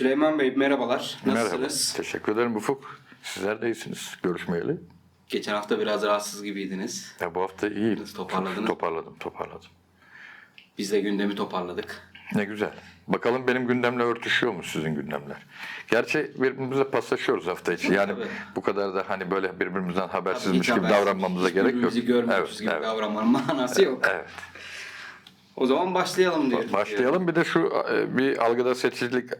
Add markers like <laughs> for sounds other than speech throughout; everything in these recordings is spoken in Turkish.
Süleyman Bey merhabalar. Nasılsınız? Merhaba. Teşekkür ederim Ufuk. Sizler de iyisiniz görüşmeyeli. Geçen hafta biraz rahatsız gibiydiniz. Ya bu hafta. Nasıl toparladınız? Toparladım, toparladım. Biz de gündemi toparladık. Ne güzel. Bakalım benim gündemle örtüşüyor mu sizin gündemler? Gerçi birbirimize paslaşıyoruz hafta içi. Yani Tabii. bu kadar da hani böyle birbirimizden Hiç habersizmiş gibi habersiz, davranmamıza hiç gerek yok. Birbirimizi görmüyoruz Evet, gibi evet. davranmanın manası yok. Evet. O zaman başlayalım diye. Başlayalım. Bir de şu e, bir algıda seçicilik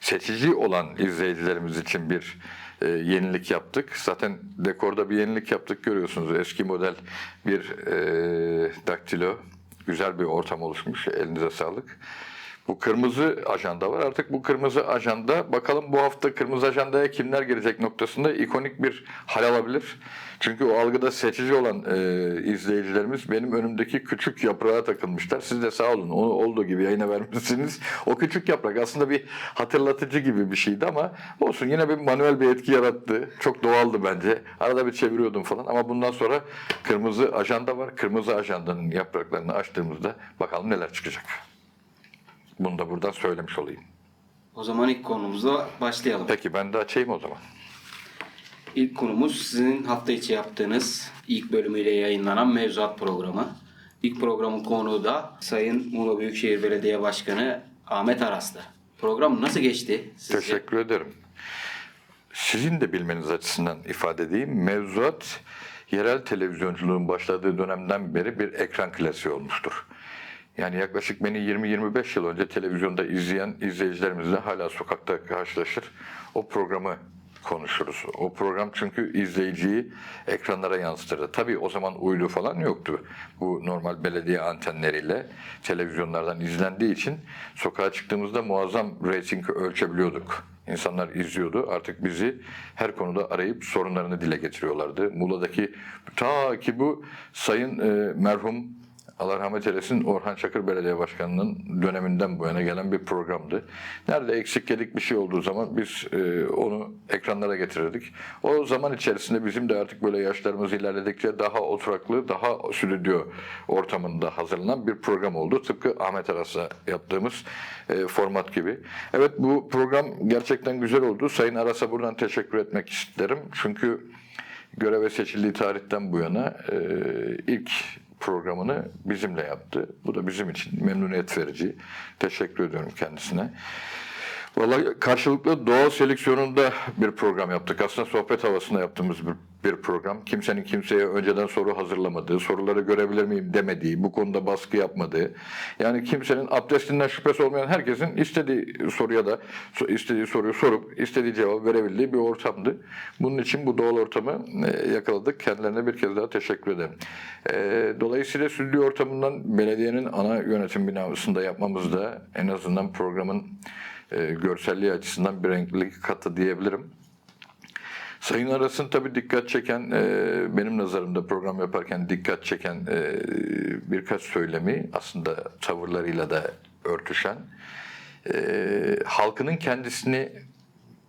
seçici olan izleyicilerimiz için bir e, yenilik yaptık. Zaten dekorda bir yenilik yaptık görüyorsunuz. Eski model bir e, daktilo. Güzel bir ortam oluşmuş. Elinize sağlık. Bu kırmızı ajanda var. Artık bu kırmızı ajanda bakalım bu hafta kırmızı ajandaya kimler girecek noktasında ikonik bir hal alabilir. Çünkü o algıda seçici olan e, izleyicilerimiz benim önümdeki küçük yaprağa takılmışlar. Siz de sağ olun. Onu olduğu gibi yayına vermişsiniz. O küçük yaprak aslında bir hatırlatıcı gibi bir şeydi ama olsun yine bir manuel bir etki yarattı. Çok doğaldı bence. Arada bir çeviriyordum falan ama bundan sonra kırmızı ajanda var. Kırmızı ajandanın yapraklarını açtığımızda bakalım neler çıkacak. Bunu da buradan söylemiş olayım. O zaman ilk konumuzla başlayalım. Peki ben de açayım o zaman. İlk konumuz sizin hafta içi yaptığınız ilk bölümüyle yayınlanan mevzuat programı. İlk programın konuğu da Sayın Muğla Büyükşehir Belediye Başkanı Ahmet Aras'tı. Program nasıl geçti sizce? Teşekkür ederim. Sizin de bilmeniz açısından ifade edeyim. Mevzuat yerel televizyonculuğun başladığı dönemden beri bir ekran klasiği olmuştur. Yani yaklaşık beni 20-25 yıl önce televizyonda izleyen izleyicilerimizle hala sokakta karşılaşır. O programı konuşuruz. O program çünkü izleyiciyi ekranlara yansıtırdı. Tabii o zaman uydu falan yoktu. Bu normal belediye antenleriyle televizyonlardan izlendiği için sokağa çıktığımızda muazzam reyting ölçebiliyorduk. İnsanlar izliyordu. Artık bizi her konuda arayıp sorunlarını dile getiriyorlardı. Muğla'daki ta ki bu sayın e, merhum Allah rahmet eylesin Orhan Çakır Belediye Başkanı'nın döneminden bu yana gelen bir programdı. Nerede eksik gedik bir şey olduğu zaman biz e, onu ekranlara getirirdik. O zaman içerisinde bizim de artık böyle yaşlarımız ilerledikçe daha oturaklı, daha stüdyo ortamında hazırlanan bir program oldu. Tıpkı Ahmet Aras'la yaptığımız e, format gibi. Evet bu program gerçekten güzel oldu. Sayın Aras'a buradan teşekkür etmek isterim. Çünkü göreve seçildiği tarihten bu yana e, ilk programını bizimle yaptı. Bu da bizim için memnuniyet verici. Teşekkür ediyorum kendisine. Vallahi karşılıklı doğal seleksiyonunda bir program yaptık. Aslında sohbet havasında yaptığımız bir, bir program. Kimsenin kimseye önceden soru hazırlamadığı, soruları görebilir miyim demediği, bu konuda baskı yapmadığı. Yani kimsenin abdestinden şüphesi olmayan herkesin istediği soruya da istediği soruyu sorup istediği cevabı verebildiği bir ortamdı. Bunun için bu doğal ortamı e, yakaladık. Kendilerine bir kez daha teşekkür ederim. E, Dolayısıyla stüdyo ortamından belediyenin ana yönetim binasında yapmamız da en azından programın e, görselliği açısından bir renklilik katı diyebilirim. Sayın Aras'ın tabii dikkat çeken, e, benim nazarımda program yaparken dikkat çeken e, birkaç söylemi aslında tavırlarıyla da örtüşen, e, halkının kendisini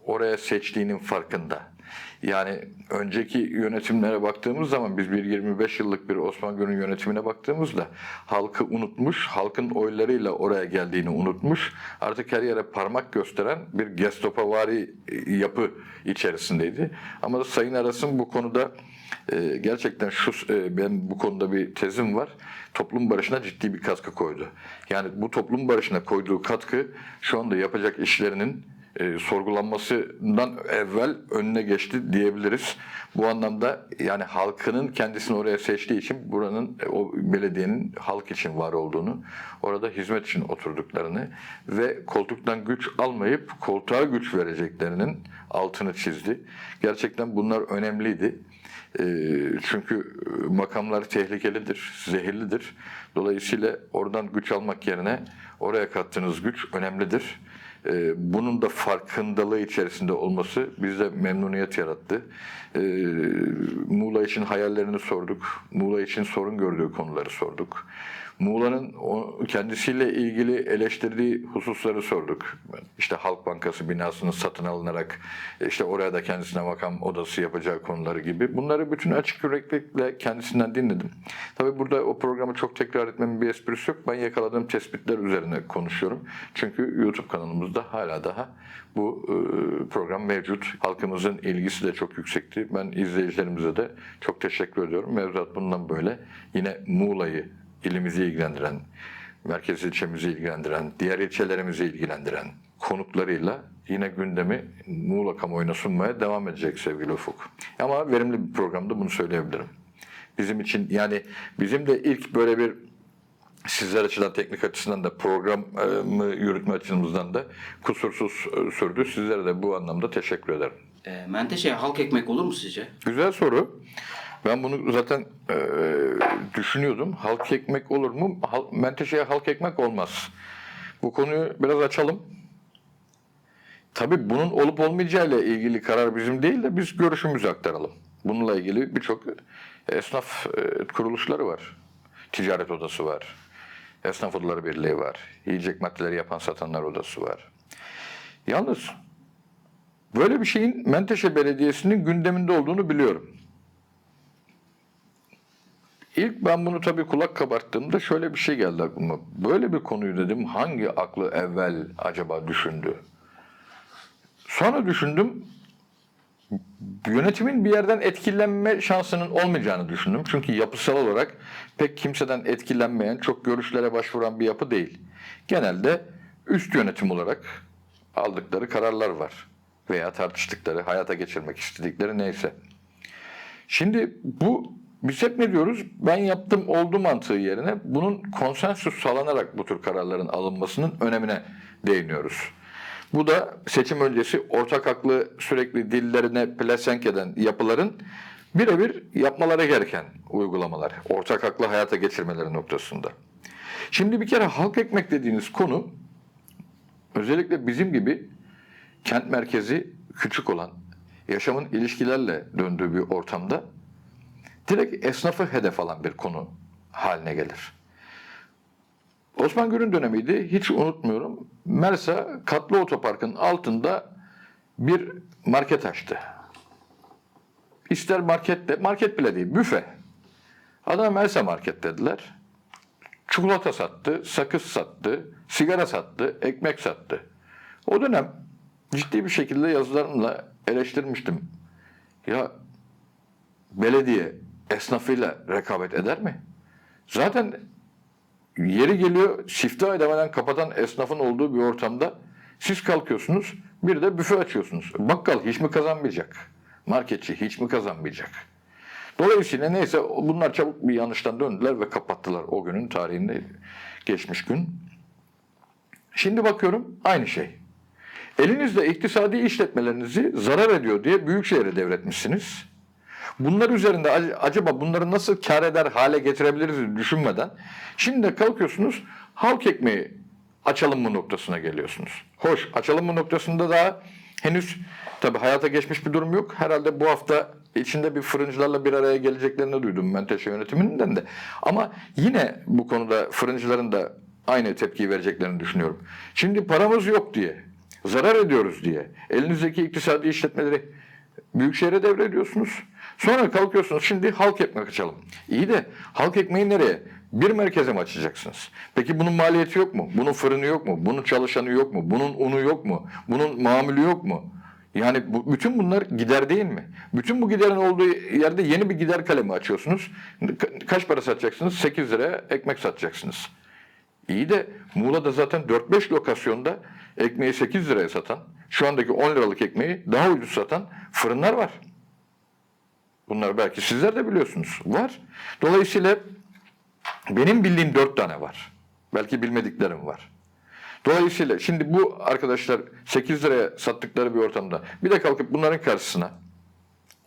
oraya seçtiğinin farkında. Yani önceki yönetimlere baktığımız zaman biz bir 25 yıllık bir Osman Gönül yönetimine baktığımızda halkı unutmuş, halkın oylarıyla oraya geldiğini unutmuş. Artık her yere parmak gösteren bir Gestapovari yapı içerisindeydi. Ama Sayın Aras'ın bu konuda e, gerçekten şu e, ben bu konuda bir tezim var. Toplum barışına ciddi bir katkı koydu. Yani bu toplum barışına koyduğu katkı şu anda yapacak işlerinin e, sorgulanmasından evvel önüne geçti diyebiliriz. Bu anlamda yani halkının kendisini oraya seçtiği için buranın e, o belediyenin halk için var olduğunu, orada hizmet için oturduklarını ve koltuktan güç almayıp koltuğa güç vereceklerinin altını çizdi. Gerçekten bunlar önemliydi. E, çünkü makamlar tehlikelidir, zehirlidir. Dolayısıyla oradan güç almak yerine oraya kattığınız güç önemlidir. Ee, bunun da farkındalığı içerisinde olması bizde memnuniyet yarattı. Ee, Muğla için hayallerini sorduk. Muğla için sorun gördüğü konuları sorduk. Muğla'nın kendisiyle ilgili eleştirdiği hususları sorduk. İşte Halk Bankası binasının satın alınarak işte oraya da kendisine makam odası yapacağı konuları gibi. Bunları bütün açık yüreklilikle kendisinden dinledim. Tabii burada o programı çok tekrar etmemin bir esprisi yok. Ben yakaladığım tespitler üzerine konuşuyorum. Çünkü YouTube kanalımızda hala daha bu e, program mevcut. Halkımızın ilgisi de çok yüksekti. Ben izleyicilerimize de çok teşekkür ediyorum. Mevzuat bundan böyle yine Muğla'yı, ilimizi ilgilendiren, merkez ilçemizi ilgilendiren, diğer ilçelerimizi ilgilendiren konuklarıyla yine gündemi Muğla kamuoyuna sunmaya devam edecek sevgili Ufuk. Ama verimli bir programda bunu söyleyebilirim. Bizim için yani bizim de ilk böyle bir sizler açıdan teknik açısından da programı yürütme açımızdan da kusursuz e, sürdü. Sizlere de bu anlamda teşekkür ederim. E, menteşe halk ekmek olur mu sizce? Güzel soru. Ben bunu zaten e, düşünüyordum. Halk ekmek olur mu? Hal, menteşeye halk ekmek olmaz. Bu konuyu biraz açalım. Tabii bunun olup olmayacağıyla ilgili karar bizim değil de biz görüşümüzü aktaralım. Bununla ilgili birçok esnaf e, kuruluşları var. Ticaret odası var. Esnaf Odaları Birliği var. Yiyecek maddeleri yapan satanlar odası var. Yalnız böyle bir şeyin Menteşe Belediyesi'nin gündeminde olduğunu biliyorum. İlk ben bunu tabii kulak kabarttığımda şöyle bir şey geldi aklıma. Böyle bir konuyu dedim hangi aklı evvel acaba düşündü? Sonra düşündüm yönetimin bir yerden etkilenme şansının olmayacağını düşündüm. Çünkü yapısal olarak pek kimseden etkilenmeyen, çok görüşlere başvuran bir yapı değil. Genelde üst yönetim olarak aldıkları kararlar var. Veya tartıştıkları, hayata geçirmek istedikleri neyse. Şimdi bu biz hep ne diyoruz? Ben yaptım oldu mantığı yerine bunun konsensüs sağlanarak bu tür kararların alınmasının önemine değiniyoruz. Bu da seçim öncesi ortak aklı sürekli dillerine pelesenk eden yapıların birebir yapmaları gereken uygulamalar. Ortak aklı hayata geçirmeleri noktasında. Şimdi bir kere halk ekmek dediğiniz konu özellikle bizim gibi kent merkezi küçük olan, yaşamın ilişkilerle döndüğü bir ortamda direkt esnafı hedef alan bir konu haline gelir. Osman Gür'ün dönemiydi. Hiç unutmuyorum. Mersa katlı otoparkın altında bir market açtı. İster markette, market bile değil, büfe. Adana Mersa market dediler. Çikolata sattı, sakız sattı, sigara sattı, ekmek sattı. O dönem ciddi bir şekilde yazılarımla eleştirmiştim. Ya belediye esnafıyla rekabet eder mi? Zaten yeri geliyor siftah edemeden kapatan esnafın olduğu bir ortamda siz kalkıyorsunuz bir de büfe açıyorsunuz. Bakkal hiç mi kazanmayacak? Marketçi hiç mi kazanmayacak? Dolayısıyla neyse bunlar çabuk bir yanlıştan döndüler ve kapattılar o günün tarihinde geçmiş gün. Şimdi bakıyorum aynı şey. Elinizde iktisadi işletmelerinizi zarar ediyor diye Büyükşehir'e devretmişsiniz. Bunlar üzerinde ac- acaba bunları nasıl kar eder hale getirebiliriz düşünmeden şimdi kalkıyorsunuz halk ekmeği açalım mı noktasına geliyorsunuz. Hoş açalım mı noktasında daha henüz tabi hayata geçmiş bir durum yok. Herhalde bu hafta içinde bir fırıncılarla bir araya geleceklerini duydum Menteşe yönetiminden de. Ama yine bu konuda fırıncıların da aynı tepkiyi vereceklerini düşünüyorum. Şimdi paramız yok diye, zarar ediyoruz diye elinizdeki iktisadi işletmeleri Büyükşehir'e devrediyorsunuz. Sonra kalkıyorsunuz şimdi halk ekmek açalım. İyi de halk ekmeği nereye? Bir merkeze mi açacaksınız? Peki bunun maliyeti yok mu? Bunun fırını yok mu? Bunun çalışanı yok mu? Bunun unu yok mu? Bunun mamülü yok mu? Yani bu, bütün bunlar gider değil mi? Bütün bu giderin olduğu yerde yeni bir gider kalemi açıyorsunuz. Ka- kaç para satacaksınız? 8 liraya ekmek satacaksınız. İyi de Muğla'da zaten 4-5 lokasyonda ekmeği 8 liraya satan, şu andaki 10 liralık ekmeği daha ucuz satan fırınlar var. Bunlar belki sizler de biliyorsunuz. Var. Dolayısıyla benim bildiğim 4 tane var. Belki bilmediklerim var. Dolayısıyla şimdi bu arkadaşlar 8 liraya sattıkları bir ortamda bir de kalkıp bunların karşısına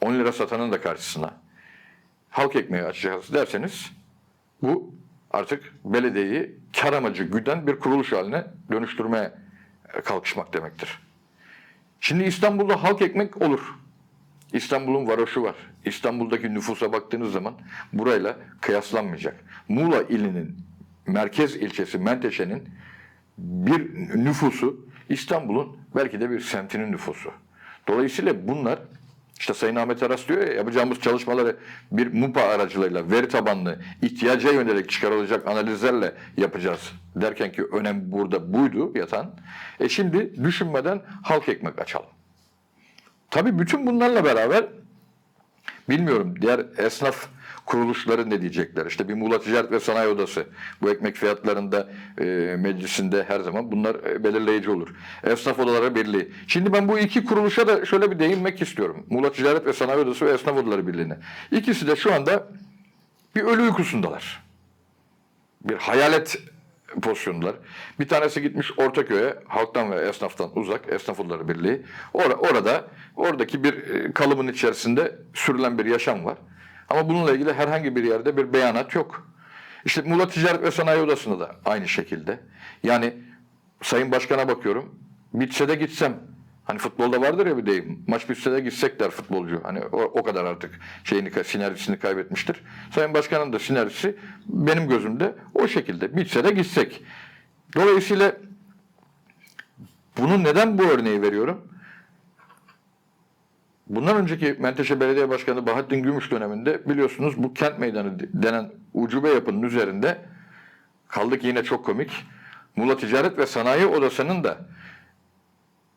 10 lira satanın da karşısına halk ekmeği açacağız derseniz bu artık belediyeyi kar amacı güden bir kuruluş haline dönüştürmeye kalkışmak demektir. Şimdi İstanbul'da halk ekmek olur. İstanbul'un varoşu var. İstanbul'daki nüfusa baktığınız zaman burayla kıyaslanmayacak. Muğla ilinin merkez ilçesi Menteşe'nin bir nüfusu İstanbul'un belki de bir semtinin nüfusu. Dolayısıyla bunlar işte Sayın Ahmet Aras diyor ya yapacağımız çalışmaları bir MUPA aracılığıyla veri tabanlı ihtiyaca yönelik çıkarılacak analizlerle yapacağız derken ki önem burada buydu yatan. E şimdi düşünmeden halk ekmek açalım. Tabii bütün bunlarla beraber bilmiyorum diğer esnaf kuruluşları ne diyecekler? İşte bir Muğla Ticaret ve Sanayi Odası bu ekmek fiyatlarında e, meclisinde her zaman bunlar e, belirleyici olur. Esnaf Odaları Birliği. Şimdi ben bu iki kuruluşa da şöyle bir değinmek istiyorum. Muğla Ticaret ve Sanayi Odası ve Esnaf Odaları Birliği'ne. İkisi de şu anda bir ölü uykusundalar. Bir hayalet pozisyondalar. Bir tanesi gitmiş Ortaköy'e halktan ve esnaftan uzak Esnaf Odaları Birliği. Or- orada oradaki bir e, kalıbın içerisinde sürülen bir yaşam var. Ama bununla ilgili herhangi bir yerde bir beyanat yok. İşte Muğla Ticaret ve Sanayi Odası'nda da aynı şekilde. Yani Sayın Başkan'a bakıyorum. Bitse de gitsem. Hani futbolda vardır ya bir deyim. Maç bitse de gitsek der futbolcu. Hani o, o kadar artık şeyini, sinerjisini kaybetmiştir. Sayın Başkan'ın da sinerjisi benim gözümde o şekilde. Bitse de gitsek. Dolayısıyla bunu neden bu örneği veriyorum? Bundan önceki Menteşe Belediye Başkanı Bahattin Gümüş döneminde biliyorsunuz bu kent meydanı denen ucube yapının üzerinde kaldık yine çok komik. Muğla Ticaret ve Sanayi Odası'nın da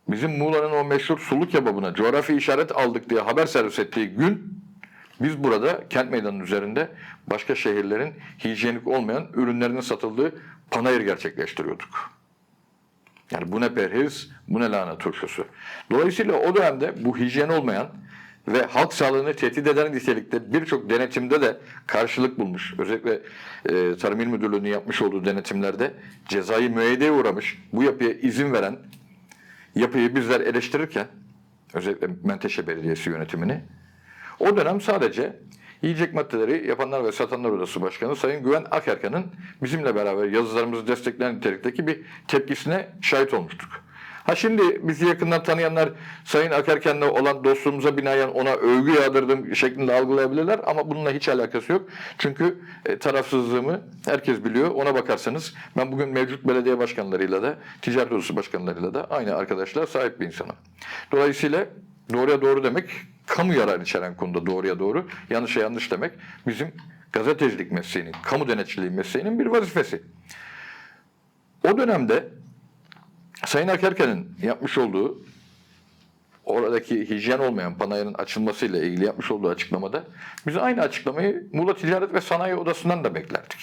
bizim Muğla'nın o meşhur sulu kebabına coğrafi işaret aldık diye haber servis ettiği gün biz burada kent meydanının üzerinde başka şehirlerin hijyenik olmayan ürünlerinin satıldığı panayır gerçekleştiriyorduk. Yani bu ne perhiz, bu ne lahana turşusu. Dolayısıyla o dönemde bu hijyen olmayan ve halk sağlığını tehdit eden nitelikte birçok denetimde de karşılık bulmuş. Özellikle e, Tarım İl Müdürlüğü'nün yapmış olduğu denetimlerde cezai müeyyideye uğramış, bu yapıya izin veren yapıyı bizler eleştirirken, özellikle Menteşe Belediyesi yönetimini, o dönem sadece yiyecek maddeleri yapanlar ve satanlar odası başkanı Sayın Güven Akerkan'ın bizimle beraber yazılarımızı destekleyen nitelikteki bir tepkisine şahit olmuştuk. Ha şimdi bizi yakından tanıyanlar Sayın Akerken'le olan dostluğumuza binaen ona övgü yağdırdım şeklinde algılayabilirler ama bununla hiç alakası yok. Çünkü e, tarafsızlığımı herkes biliyor. Ona bakarsanız ben bugün mevcut belediye başkanlarıyla da ticaret odası başkanlarıyla da aynı arkadaşlar sahip bir insanım. Dolayısıyla doğruya doğru demek kamu yararı içeren konuda doğruya doğru, yanlışa yanlış demek bizim gazetecilik mesleğinin, kamu denetçiliği mesleğinin bir vazifesi. O dönemde Sayın Akerken'in yapmış olduğu oradaki hijyen olmayan panayırın açılmasıyla ilgili yapmış olduğu açıklamada biz aynı açıklamayı Muğla Ticaret ve Sanayi Odası'ndan da beklerdik.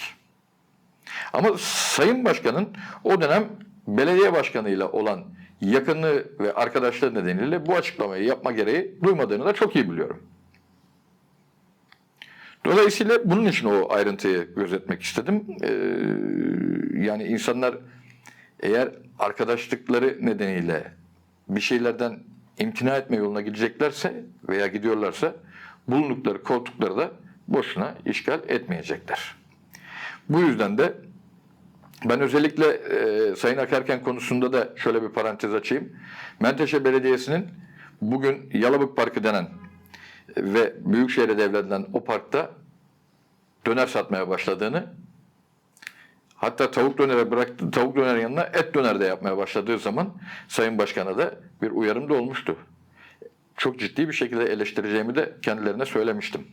Ama Sayın Başkan'ın o dönem belediye başkanıyla olan yakını ve arkadaşları nedeniyle bu açıklamayı yapma gereği duymadığını da çok iyi biliyorum. Dolayısıyla bunun için o ayrıntıyı gözetmek istedim. Ee, yani insanlar eğer arkadaşlıkları nedeniyle bir şeylerden imtina etme yoluna gideceklerse veya gidiyorlarsa bulundukları koltukları da boşuna işgal etmeyecekler. Bu yüzden de ben özellikle e, Sayın Akarken konusunda da şöyle bir parantez açayım. Menteşe Belediyesi'nin bugün Yalabık Parkı denen ve Büyükşehir'e devredilen o parkta döner satmaya başladığını hatta tavuk dönere bıraktı, tavuk dönerin yanına et döner de yapmaya başladığı zaman Sayın Başkan'a da bir uyarım da olmuştu. Çok ciddi bir şekilde eleştireceğimi de kendilerine söylemiştim.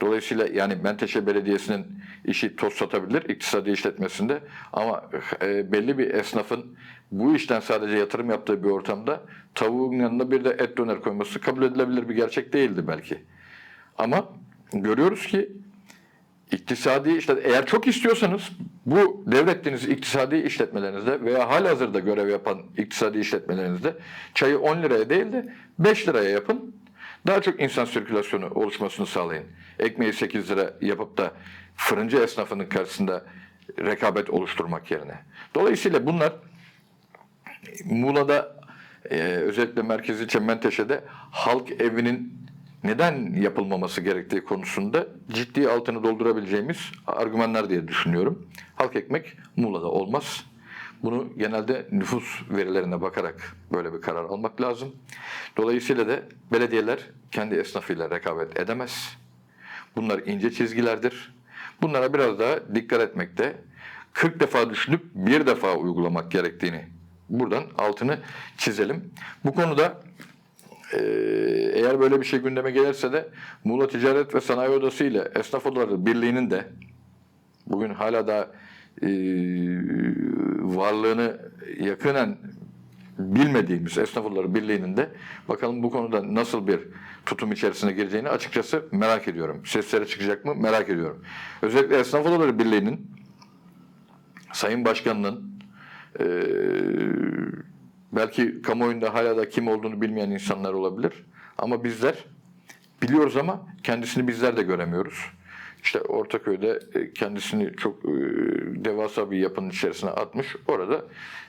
Dolayısıyla yani Menteşe Belediyesi'nin işi toz satabilir iktisadi işletmesinde ama e, belli bir esnafın bu işten sadece yatırım yaptığı bir ortamda tavuğun yanına bir de et döner koyması kabul edilebilir bir gerçek değildi belki. Ama görüyoruz ki iktisadi işte eğer çok istiyorsanız bu devrettiğiniz iktisadi işletmelerinizde veya halihazırda görev yapan iktisadi işletmelerinizde çayı 10 liraya değil de 5 liraya yapın. Daha çok insan sirkülasyonu oluşmasını sağlayın. Ekmeği 8 lira yapıp da fırıncı esnafının karşısında rekabet oluşturmak yerine. Dolayısıyla bunlar Muğla'da e, özellikle merkez ilçe Menteşe'de halk evinin neden yapılmaması gerektiği konusunda ciddi altını doldurabileceğimiz argümanlar diye düşünüyorum. Halk ekmek Muğla'da olmaz. Bunu genelde nüfus verilerine bakarak böyle bir karar almak lazım. Dolayısıyla da belediyeler kendi esnafıyla rekabet edemez. Bunlar ince çizgilerdir. Bunlara biraz daha dikkat etmekte, 40 defa düşünüp bir defa uygulamak gerektiğini buradan altını çizelim. Bu konuda eğer böyle bir şey gündeme gelirse de Muğla Ticaret ve Sanayi Odası ile Esnaf Odaları Birliği'nin de bugün hala da e, varlığını yakinen bilmediğimiz Esnaf Odaları Birliği'nin de bakalım bu konuda nasıl bir tutum içerisine gireceğini açıkçası merak ediyorum. Seslere çıkacak mı merak ediyorum. Özellikle Esnaf Odaları Birliği'nin Sayın Başkanı'nın e, belki kamuoyunda hala da kim olduğunu bilmeyen insanlar olabilir. Ama bizler biliyoruz ama kendisini bizler de göremiyoruz. İşte Ortaköy'de e, kendisini çok e, devasa bir yapının içerisine atmış. Orada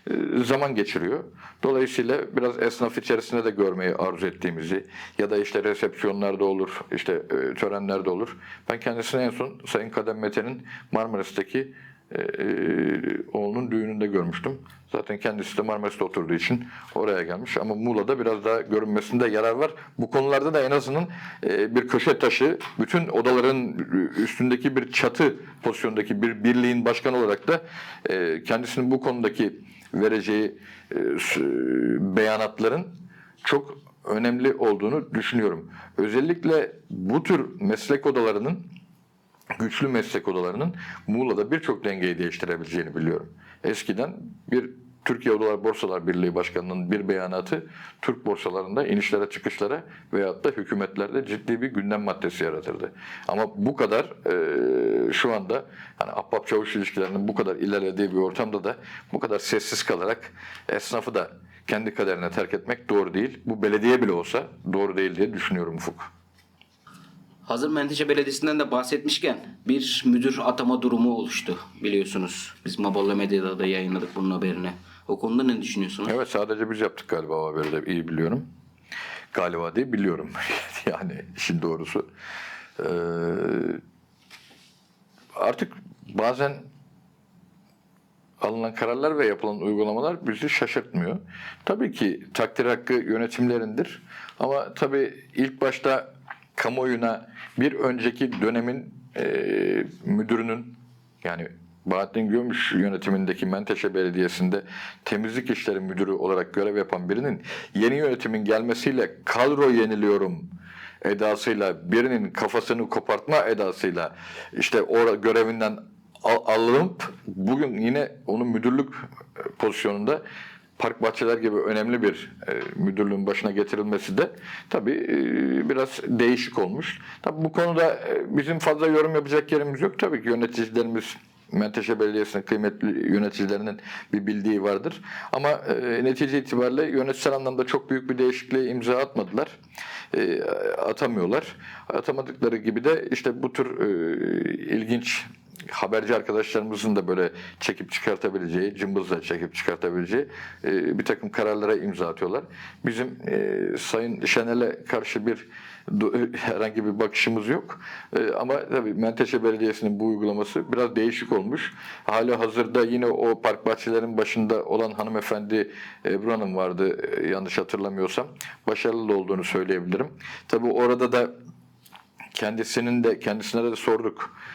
e, zaman geçiriyor. Dolayısıyla biraz esnaf içerisinde de görmeyi arzu ettiğimizi ya da işte resepsiyonlarda olur, işte törenlerde olur. Ben kendisini en son Sayın Kadem Mete'nin Marmaris'teki e, e, oğlunun düğününde görmüştüm. Zaten kendisi de Marmaris'te oturduğu için oraya gelmiş. Ama Muğla'da biraz daha görünmesinde yarar var. Bu konularda da en azından e, bir köşe taşı, bütün odaların üstündeki bir çatı pozisyondaki bir birliğin başkanı olarak da e, kendisinin bu konudaki vereceği e, beyanatların çok önemli olduğunu düşünüyorum. Özellikle bu tür meslek odalarının güçlü meslek odalarının Muğla'da birçok dengeyi değiştirebileceğini biliyorum. Eskiden bir Türkiye Odalar Borsalar Birliği Başkanı'nın bir beyanatı Türk borsalarında inişlere çıkışlara veyahut da hükümetlerde ciddi bir gündem maddesi yaratırdı. Ama bu kadar e, şu anda hani ahbap çavuş ilişkilerinin bu kadar ilerlediği bir ortamda da bu kadar sessiz kalarak esnafı da kendi kaderine terk etmek doğru değil. Bu belediye bile olsa doğru değil diye düşünüyorum Ufuk. Hazır Menteşe Belediyesi'nden de bahsetmişken bir müdür atama durumu oluştu biliyorsunuz. Biz Maballa Medya'da da yayınladık bunun haberini. O konuda ne düşünüyorsunuz? Evet sadece biz yaptık galiba o haberi de iyi biliyorum. Galiba değil biliyorum. <laughs> yani işin doğrusu. Ee, artık bazen alınan kararlar ve yapılan uygulamalar bizi şaşırtmıyor. Tabii ki takdir hakkı yönetimlerindir. Ama tabii ilk başta kamuoyuna bir önceki dönemin eee, müdürünün yani Bahattin Gümüş yönetimindeki Menteşe Belediyesi'nde temizlik işleri müdürü olarak görev yapan birinin yeni yönetimin gelmesiyle kadro yeniliyorum edasıyla birinin kafasını kopartma edasıyla işte o görevinden al- alınıp bugün yine onun müdürlük e, pozisyonunda park bahçeler gibi önemli bir e, müdürlüğün başına getirilmesi de tabii e, biraz değişik olmuş. Tabii bu konuda e, bizim fazla yorum yapacak yerimiz yok. Tabii ki yöneticilerimiz Menteşe Belediyesi'nin kıymetli yöneticilerinin bir bildiği vardır. Ama e, netice itibariyle yönetsel anlamda çok büyük bir değişikliğe imza atmadılar. E, atamıyorlar. Atamadıkları gibi de işte bu tür e, ilginç haberci arkadaşlarımızın da böyle çekip çıkartabileceği, cımbızla çekip çıkartabileceği e, bir takım kararlara imza atıyorlar. Bizim e, Sayın Şenel'e karşı bir <laughs> herhangi bir bakışımız yok. E, ama tabii Menteşe Belediyesi'nin bu uygulaması biraz değişik olmuş. Hali hazırda yine o park bahçelerin başında olan hanımefendi Ebru Hanım vardı e, yanlış hatırlamıyorsam. Başarılı olduğunu söyleyebilirim. Tabii orada da kendisinin de kendisine de sorduk e,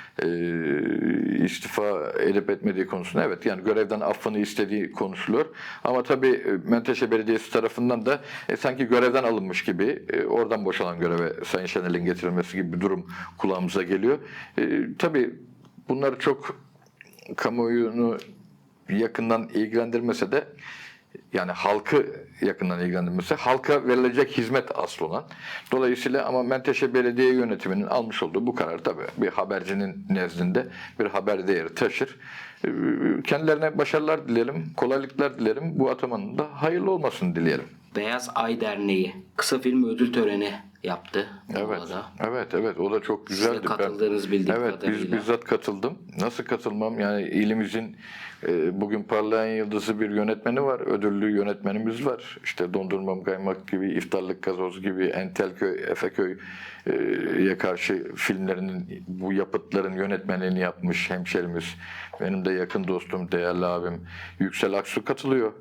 istifa edip etmediği konusunda evet yani görevden affını istediği konuşuluyor ama tabii e, Menteşe Belediyesi tarafından da e, sanki görevden alınmış gibi e, oradan boşalan göreve Sayın Şenel'in getirilmesi gibi bir durum kulağımıza geliyor. E, tabii bunlar çok kamuoyunu yakından ilgilendirmese de yani halkı yakından ilgilendirmesi, halka verilecek hizmet asıl olan. Dolayısıyla ama Menteşe Belediye Yönetiminin almış olduğu bu karar tabii bir habercinin nezdinde bir haber değeri taşır. Ee, Kendilerine başarılar dileyelim, kolaylıklar dilerim. Bu atamanın da hayırlı olmasını dileyelim. Beyaz Ay Derneği kısa film ödül töreni yaptı. Evet, Muğla'da. evet, evet. O da çok güzeldi. Ben- katıldığınız bildiğim Evet, biz kadarıyla. bizzat katıldım. Nasıl katılmam? Yani ilimizin e, bugün parlayan yıldızı bir yönetmeni var. Ödüllü yönetmenimiz var. İşte Dondurmam Kaymak gibi, İftarlık Gazoz gibi, Entelköy, Efeköy'e karşı filmlerinin, bu yapıtların yönetmenliğini yapmış hemşerimiz. Benim de yakın dostum, değerli abim Yüksel Aksu katılıyor.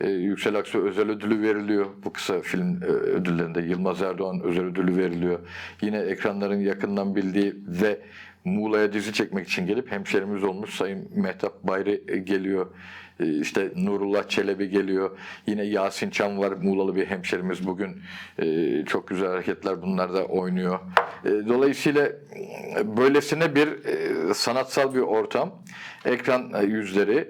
E, Yüksel Aksu özel ödülü veriliyor bu kısa film ödüllerinde. Yılmaz Erdoğan özel ödülü veriliyor. Yine ekranların yakından bildiği ve Muğla'ya dizi çekmek için gelip hemşerimiz olmuş Sayın Mehtap Bayri geliyor. E, işte Nurullah Çelebi geliyor. Yine Yasin Çam var. Muğlalı bir hemşerimiz bugün. E, çok güzel hareketler bunlar da oynuyor. E, dolayısıyla e, böylesine bir e, sanatsal bir ortam. Ekran e, yüzleri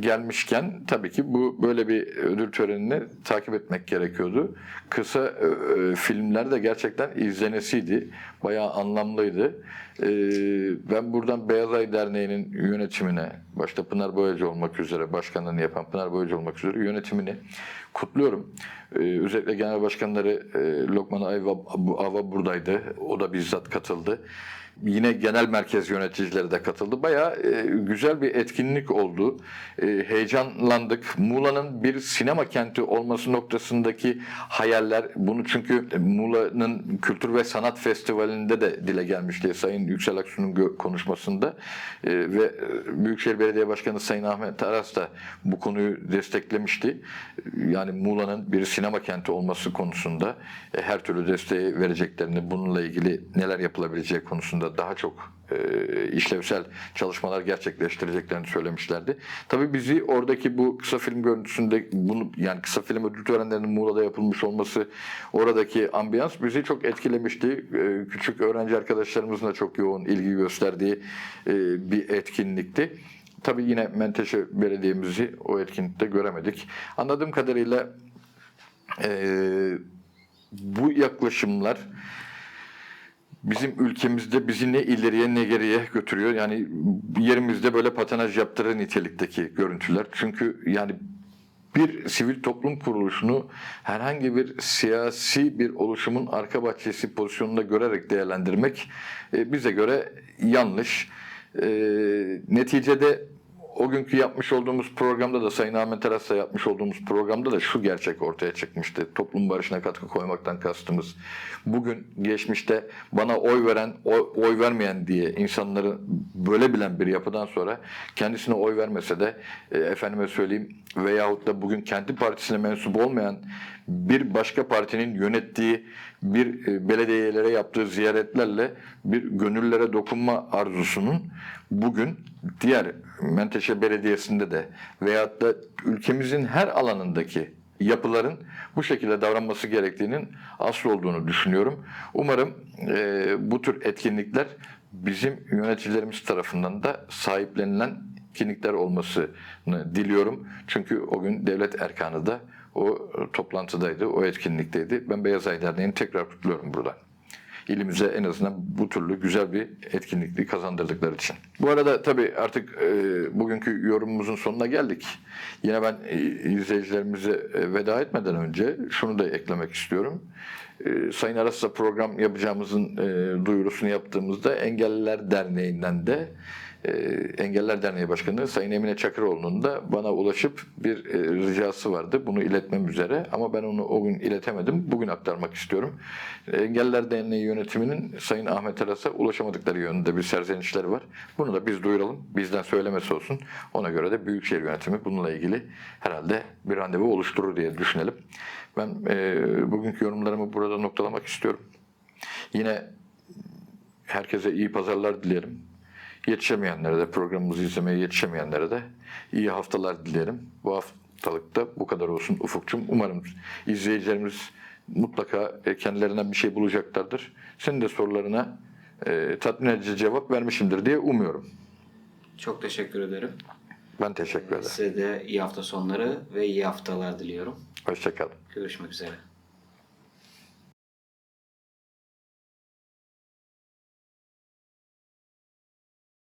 gelmişken tabii ki bu böyle bir ödül törenini takip etmek gerekiyordu. Kısa e, e, filmler de gerçekten izlenesiydi. Bayağı anlamlıydı. E, ben buradan Beyaz Ay Derneği'nin yönetimine, başta Pınar Boyacı olmak üzere, başkanlığını yapan Pınar Boyacı olmak üzere yönetimini kutluyorum. E, özellikle genel başkanları e, Lokman Ayva, Ava buradaydı. O da bizzat katıldı. Yine genel merkez yöneticileri de katıldı. Bayağı e, güzel bir etkinlik oldu. E, heyecanlandık. Muğla'nın bir sinema kenti olması noktasındaki hayaller, bunu çünkü Muğla'nın Kültür ve Sanat Festivali'nde de dile gelmişti Sayın Yüksel Aksu'nun konuşmasında. E, ve e, Büyükşehir Belediye Başkanı Sayın Ahmet Aras da bu konuyu desteklemişti. Yani Muğla'nın bir sinema kenti olması konusunda e, her türlü desteği vereceklerini, bununla ilgili neler yapılabileceği konusunda daha çok e, işlevsel çalışmalar gerçekleştireceklerini söylemişlerdi. Tabii bizi oradaki bu kısa film görüntüsünde bunu yani kısa film ödül törenlerinin Muğla'da yapılmış olması oradaki ambiyans bizi çok etkilemişti. E, küçük öğrenci arkadaşlarımızın da çok yoğun ilgi gösterdiği e, bir etkinlikti. Tabii yine Menteşe Belediye'mizi o etkinlikte göremedik. Anladığım kadarıyla e, bu yaklaşımlar bizim ülkemizde bizi ne ileriye ne geriye götürüyor. Yani yerimizde böyle patinaj yaptırır nitelikteki görüntüler. Çünkü yani bir sivil toplum kuruluşunu herhangi bir siyasi bir oluşumun arka bahçesi pozisyonunda görerek değerlendirmek e, bize göre yanlış. E, neticede o günkü yapmış olduğumuz programda da Sayın Ahmet Aras'la yapmış olduğumuz programda da şu gerçek ortaya çıkmıştı. Toplum barışına katkı koymaktan kastımız. Bugün geçmişte bana oy veren, oy, oy vermeyen diye insanları böyle bilen bir yapıdan sonra kendisine oy vermese de e, efendime söyleyeyim veyahut da bugün kendi partisine mensup olmayan bir başka partinin yönettiği bir e, belediyelere yaptığı ziyaretlerle bir gönüllere dokunma arzusunun bugün diğer Menteşe Belediyesi'nde de veyahut da ülkemizin her alanındaki yapıların bu şekilde davranması gerektiğinin asıl olduğunu düşünüyorum. Umarım e, bu tür etkinlikler bizim yöneticilerimiz tarafından da sahiplenilen etkinlikler olmasını diliyorum. Çünkü o gün devlet erkanı da o toplantıdaydı, o etkinlikteydi. Ben Beyaz Ay Derneği'ni tekrar kutluyorum buradan. İlimize en azından bu türlü güzel bir etkinlikli kazandırdıkları için. Bu arada tabii artık e, bugünkü yorumumuzun sonuna geldik. Yine ben e, izleyicilerimize e, veda etmeden önce şunu da eklemek istiyorum. E, Sayın Aras'la program yapacağımızın e, duyurusunu yaptığımızda Engelliler Derneği'nden de e, Engeller Derneği Başkanı Sayın Emine Çakıroğlu'nun da bana ulaşıp bir e, ricası vardı. Bunu iletmem üzere ama ben onu o gün iletemedim. Bugün aktarmak istiyorum. Engeller Derneği yönetiminin Sayın Ahmet Aras'a ulaşamadıkları yönünde bir serzenişleri var. Bunu da biz duyuralım. Bizden söylemesi olsun. Ona göre de Büyükşehir Yönetimi bununla ilgili herhalde bir randevu oluşturur diye düşünelim. Ben e, bugünkü yorumlarımı burada noktalamak istiyorum. Yine herkese iyi pazarlar dilerim. Yetişemeyenlere de programımızı izlemeye yetişemeyenlere de iyi haftalar dilerim. Bu haftalıkta bu kadar olsun Ufukçum. Umarım izleyicilerimiz mutlaka e, kendilerinden bir şey bulacaklardır. Senin de sorularına e, tatmin edici cevap vermişimdir diye umuyorum. Çok teşekkür ederim. Ben teşekkür ederim. Size de iyi hafta sonları ve iyi haftalar diliyorum. Hoşçakalın. Görüşmek üzere.